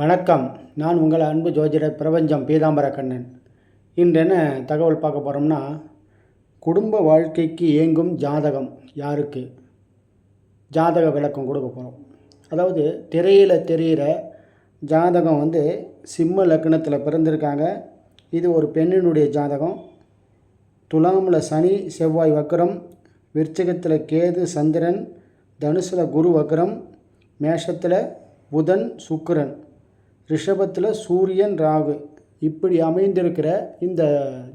வணக்கம். நான் உங்கள் அன்பு ஜோதிடர் பிரபஞ்சம் பீதாம்பர கண்ணன். இன்று என்ன தகவல் பார்க்க போகிறோம்னா குடும்ப வாழ்க்கைக்கு இயங்கும் ஜாதகம் யாருக்கு? ஜாதக விளக்கம் கொடுக்க போகிறோம் அதாவது திரையில் தெரிகிற ஜாதகம் வந்து சிம்ம லக்னத்தில் பிறந்திருக்காங்க. இது ஒரு பெண்ணினுடைய ஜாதகம். துலாமில் சனி செவ்வாய் வக்கரம் விருச்சகத்தில் கேது சந்திரன் தனுசில் குரு வக்கரம் மேஷத்தில் புதன் சுக்கிரன். ரிஷபத்தில் சூரியன் ராகு இப்படி அமைந்திருக்கிற இந்த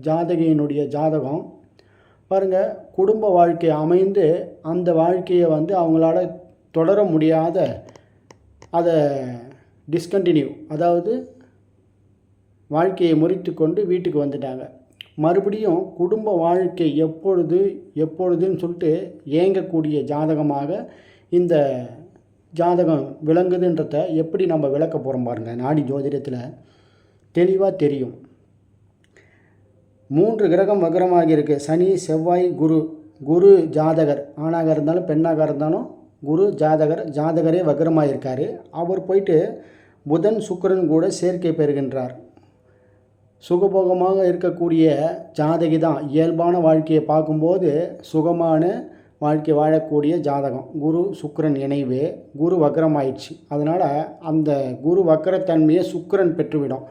ஜாதகியினுடைய ஜாதகம் பாருங்கள் குடும்ப வாழ்க்கை அமைந்து அந்த வாழ்க்கையை வந்து அவங்களால தொடர முடியாத அதை டிஸ்கண்டினியூ அதாவது வாழ்க்கையை முறித்து கொண்டு வீட்டுக்கு வந்துட்டாங்க. மறுபடியும் குடும்ப வாழ்க்கை எப்பொழுது எப்பொழுதுன்னு சொல்லிட்டு ஏங்கக்கூடிய ஜாதகமாக இந்த ஜாதகம் விளங்குதுன்றத எப்படி நம்ம விளக்க போகிறோம் பாருங்கள் நாடி ஜோதிடத்தில் தெளிவாக தெரியும். மூன்று கிரகம் வக்ரமாக இருக்குது சனி செவ்வாய் குரு. குரு ஜாதகர். ஆணாக இருந்தாலும் பெண்ணாக இருந்தாலும் குரு ஜாதகர் ஜாதகரே வக்ரமாக இருக்கார். அவர் போயிட்டு புதன் சுக்கரன் கூட சேர்க்கை பெறுகின்றார். சுகபோகமாக இருக்கக்கூடிய ஜாதகி தான் இயல்பான வாழ்க்கையை பார்க்கும்போது சுகமான வாழ்க்கை வாழக்கூடிய ஜாதகம். குரு சுக்கரன் இணைவு குரு வக்ரமாயிடுச்சு அதனால் அந்த குரு வக்கரத்தன்மையை சுக்கரன் பெற்றுவிடும்.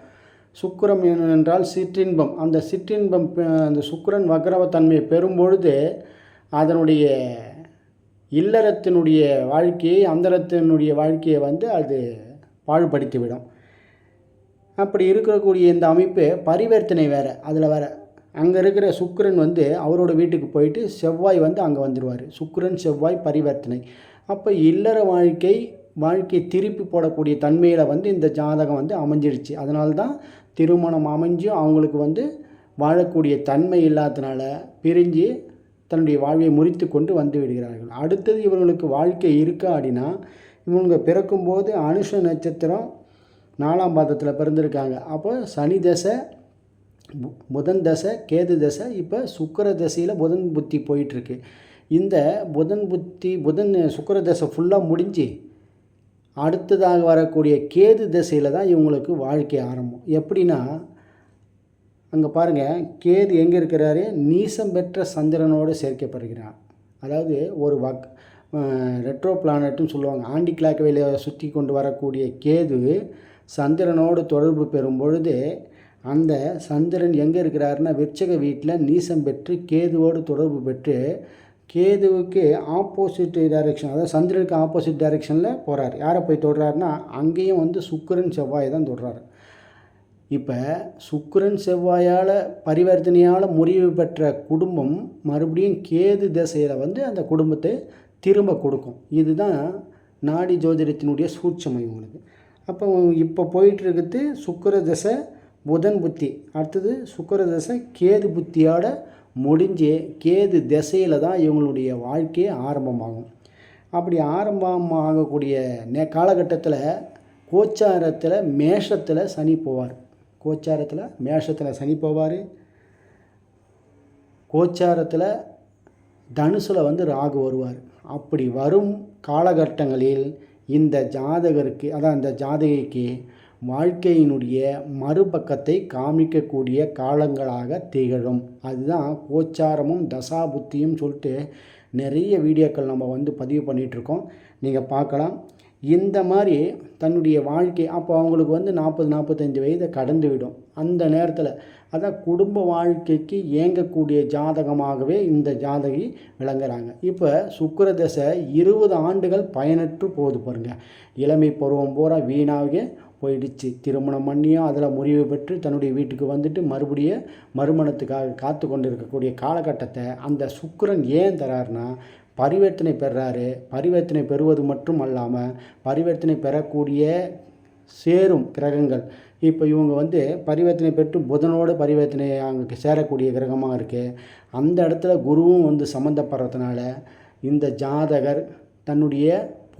சுக்கரம் என்றால் சிற்றின்பம். அந்த சிற்றின்பம் அந்த சுக்கரன் வக்ரவத்தன்மையை பெறும்பொழுது அதனுடைய இல்லறத்தினுடைய வாழ்க்கையை அந்தரத்தினுடைய வாழ்க்கையை வந்து அது பாழ்படுத்திவிடும். அப்படி இருக்கக்கூடிய இந்த அமைப்பு பரிவர்த்தனை வேறு. அதில் வேறு அங்கே இருக்கிற சுக்கரன் வந்து அவரோட வீட்டுக்கு போயிட்டு செவ்வாய் வந்து அங்கே வந்துடுவார் சுக்கரன் செவ்வாய் பரிவர்த்தனை. அப்போ இல்லற வாழ்க்கை வாழ்க்கையை திருப்பி போடக்கூடிய தன்மையில் வந்து இந்த ஜாதகம் வந்து அமைஞ்சிருச்சு. அதனால தான் திருமணம் அமைஞ்சும் அவங்களுக்கு வந்து வாழக்கூடிய தன்மை இல்லாததுனால பிரிஞ்சு தன்னுடைய வாழ்வை முறித்து கொண்டு வந்து விடுகிறார்கள். அடுத்தது இவர்களுக்கு வாழ்க்கை இருக்கா அப்படின்னா இவங்க பிறக்கும்போது அனுஷ நட்சத்திரம் நாலாம் பாதத்தில் பிறந்திருக்காங்க. அப்போ சனி தசை புதன் தசை கேது தசை இப்போ சுக்கர தசையில் புதன் புத்தி போயிட்டுருக்கு. இந்த புதன் புத்தி புதன் சுக்கர தசை ஃபுல்லாக முடிஞ்சு அடுத்ததாக வரக்கூடிய கேது தசையில் தான் இவங்களுக்கு வாழ்க்கை ஆரம்பம். எப்படின்னா அங்கே பாருங்கள் கேது எங்கே இருக்கிறாரு? நீசம் பெற்ற சந்திரனோடு சேர்க்கப்படுகிறார். அதாவது ஒரு வக் ரெட்ரோ பிளானட்னு சொல்லுவாங்க. ஆண்டி கிளாக்கவையில் சுற்றி கொண்டு வரக்கூடிய கேது சந்திரனோடு தொடர்பு பெறும் பொழுது அந்த சந்திரன் எங்கே இருக்கிறாருன்னா விருச்சக வீட்டில் நீசம் பெற்று கேதுவோடு தொடர்பு பெற்று கேதுவுக்கு ஆப்போசிட் டைரெக்ஷன் அதாவது சந்திரனுக்கு ஆப்போசிட் டைரெக்ஷனில் போகிறார் யாரை போய் தொடுறாருன்னா அங்கேயும் வந்து சுக்கரன் செவ்வாய் தான் தொடுறாரு. இப்போ சுக்கிரன் செவ்வாயால் பரிவர்த்தனையால் முறிவு பெற்ற குடும்பம் மறுபடியும் கேது திசையில் வந்து அந்த குடும்பத்தை திரும்ப கொடுக்கும். இதுதான் நாடி ஜோதிடத்தினுடைய சூட்சமை உங்களுக்கு அப்போ இப்போ போயிட்டு இருக்குது சுக்கிர திசை புதன் புத்தி. அடுத்தது சுக்கர தசை கேது புத்தியோட முடிஞ்சு கேது திசையில் தான் இவங்களுடைய வாழ்க்கையே ஆரம்பமாகும். அப்படி ஆரம்பமாகக்கூடிய நே காலகட்டத்தில் கோச்சாரத்தில் மேஷத்தில் சனி போவார். கோச்சாரத்தில் மேஷத்தில் சனி போவார். கோச்சாரத்தில் தனுசில் வந்து ராகு வருவார். அப்படி வரும் காலகட்டங்களில் இந்த ஜாதகருக்கு அதான் அந்த ஜாதகிக்கு வாழ்க்கையினுடைய மறுபக்கத்தை காமிக்கக்கூடிய காலங்களாக திகழும். அதுதான் கோச்சாரமும் தசா புத்தியும் சொல்லிட்டு நிறைய வீடியோக்கள் நம்ம வந்து பதிவு பண்ணிகிட்ருக்கோம் நீங்கள் பார்க்கலாம். இந்த மாதிரி தன்னுடைய வாழ்க்கை அப்போ அவங்களுக்கு வந்து நாற்பது நாற்பத்தஞ்சு வயதை கடந்து விடும் அந்த நேரத்தில் அதான் குடும்ப வாழ்க்கைக்கு இயங்கக்கூடிய ஜாதகமாகவே இந்த ஜாதகி விளங்குறாங்க. இப்போ சுக்கர தசை இருபது ஆண்டுகள் பயனற்று போகுது பாருங்கள் இளமை பருவம் பூரா வீணாகவே போயிடுச்சு. திருமணம் பண்ணியும் அதில் முறிவு பெற்று தன்னுடைய வீட்டுக்கு வந்துட்டு மறுபடியும் மறுமணத்துக்காக காத்து கொண்டு இருக்கக்கூடிய காலகட்டத்தை அந்த சுக்கரன் ஏன் தராருன்னா பரிவர்த்தனை பெறாரு. பரிவர்த்தனை பெறுவது மட்டும் அல்லாமல் பரிவர்த்தனை பெறக்கூடிய சேரும் கிரகங்கள். இப்போ இவங்க வந்து பரிவர்த்தனை பெற்று புதனோடு பரிவர்த்தனை அங்கே சேரக்கூடிய கிரகமாக இருக்குது அந்த இடத்துல குருவும் வந்து சம்மந்தப்படுறதுனால இந்த ஜாதகர் தன்னுடைய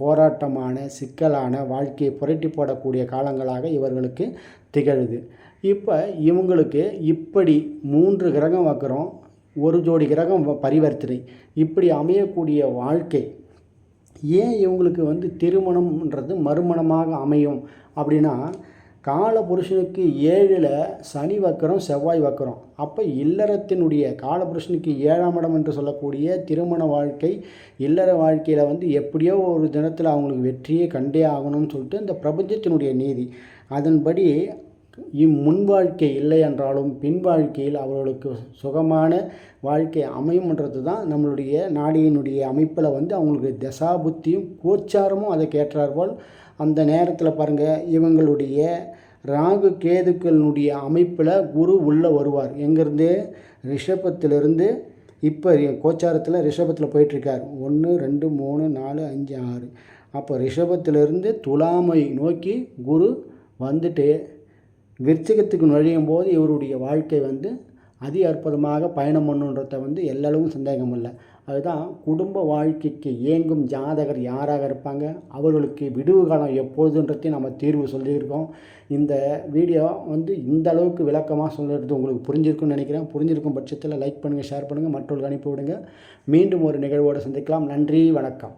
போராட்டமான சிக்கலான வாழ்க்கையை புரட்டி போடக்கூடிய காலங்களாக இவர்களுக்கு திகழுது. இப்போ இவங்களுக்கு இப்படி மூன்று கிரகம் வைக்கிறோம். ஒரு ஜோடி கிரகம் வ- பரிவர்த்தனை. இப்படி அமையக்கூடிய வாழ்க்கை ஏன் இவங்களுக்கு வந்து திருமணம்ன்றது மறுமணமாக அமையும் அப்படின்னா கால புருஷனுக்கு ஏழில் சனி வக்கரம் செவ்வாய் வக்கரம். அப்போ இல்லறத்தினுடைய காலபுருஷனுக்கு ஏழாம் இடம் என்று சொல்லக்கூடிய திருமண வாழ்க்கை இல்லற வாழ்க்கையில் வந்து எப்படியோ ஒரு தினத்தில் அவங்களுக்கு வெற்றியே கண்டே ஆகணும்னு சொல்லிட்டு இந்த பிரபஞ்சத்தினுடைய நீதி. அதன்படி இம்முன் வாழ்க்கை இல்லை என்றாலும் பின் வாழ்க்கையில் அவர்களுக்கு சுகமான வாழ்க்கை அமையும்ன்றது தான் நம்மளுடைய நாடியினுடைய அமைப்பில் வந்து அவங்களுக்கு தசா புத்தியும் கோச்சாரமும் அதை கேட்டார்போல் அந்த நேரத்தில் பாருங்கள் இவங்களுடைய ராகு கேதுக்களினுடைய அமைப்பில் குரு உள்ளே வருவார். எங்கேருந்து? ரிஷபத்திலிருந்து இப்போ கோச்சாரத்தில் ரிஷபத்தில் போயிட்டுருக்கார். ஒன்று ரெண்டு மூணு நாலு அஞ்சு ஆறு. அப்போ ரிஷபத்திலிருந்து துலாமை நோக்கி குரு வந்துட்டு விருச்சிகத்துக்கு நுழையும் போது இவருடைய வாழ்க்கை வந்து அதி அற்புதமாக பயணம் பண்ணுன்றத வந்து எல்லளவும் சந்தேகம் இல்லை அதுதான் குடும்ப வாழ்க்கைக்கு இயங்கும் ஜாதகர் யாராக இருப்பாங்க அவர்களுக்கு விடுவு காலம் எப்பொழுதுன்றதையும் நம்ம தீர்வு சொல்லியிருக்கோம். இந்த வீடியோ வந்து இந்த அளவுக்கு விளக்கமாக சொல்லுறது உங்களுக்கு புரிஞ்சிருக்கும்னு நினைக்கிறேன். புரிஞ்சிருக்கும் பட்சத்தில் லைக் பண்ணுங்கள் ஷேர் பண்ணுங்கள் மற்றவர்களுக்கு அனுப்பி விடுங்க. மீண்டும் ஒரு நிகழ்வோடு சந்திக்கலாம். நன்றி வணக்கம்.